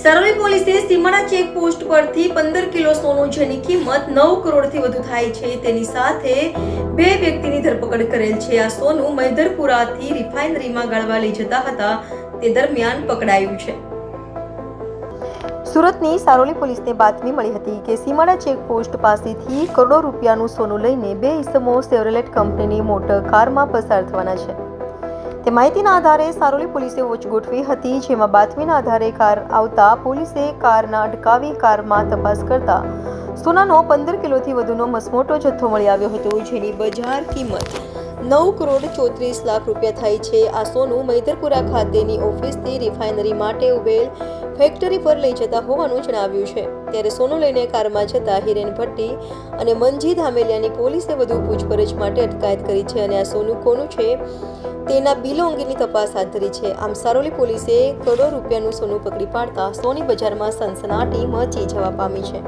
સરોલી પોલીસે સીમાડા check post પરથી પંદર કિલો સોનું જેની કિંમત નવ કરોડથી વધુ થાય છે, તેની સાથે બે વ્યક્તિની ધરપકડ કરેલ છે. આ સોનું મૈધરપુરાથી રિફાઇનરીમાં ગાળવા લઈ જતા હતા. તે દરમિયાન પકડાયું છે. સુરતની સારોલી પોલીસને બાતમી મળી હતી કે સીમાડા ચેકપોસ્ટ પાસેથી કરોડો રૂપિયાનું સોનું લઈને બે ઇસમો સેવરેલેટ કંપનીની મોટર કારમાં પસાર થવાના છે. તે માહિતીના આધારે સારોલી પોલીસે વોચ ગોઠવી હતી, જેમાં બાતમીના આધારે કાર આવતા પોલીસે કારના અટકાવી કારમાં તપાસ કરતા સોનાનો પંદર કિલોથી વધુનો મસમોટો જથ્થો મળી આવ્યો હતો, જેની બજાર કિંમત નવ કરોડ ચોત્રીસ લાખ રૂપિયા થાય છે. આ સોનું મૈદરપુરા ખાતેની ઓફિસથી રિફાઇનરી માટે ઉભેલ ફેક્ટરી પર લઈ જતા હોવાનું જણાવ્યું છે. ત્યારે સોનું લઈને કારમાં જતા હિરેન ભટ્ટી અને મંજી ધામેલિયાની પોલીસે વધુ પૂછપરછ માટે અટકાયત કરી છે અને આ સોનું કોનું છે તેના બિલો અંગેની તપાસ હાથ ધરી છે. આમ સારોલી પોલીસે કરોડો રૂપિયાનું સોનું પકડી પાડતા સોની બજારમાં સનસનાટી મચી જવા પામી છે.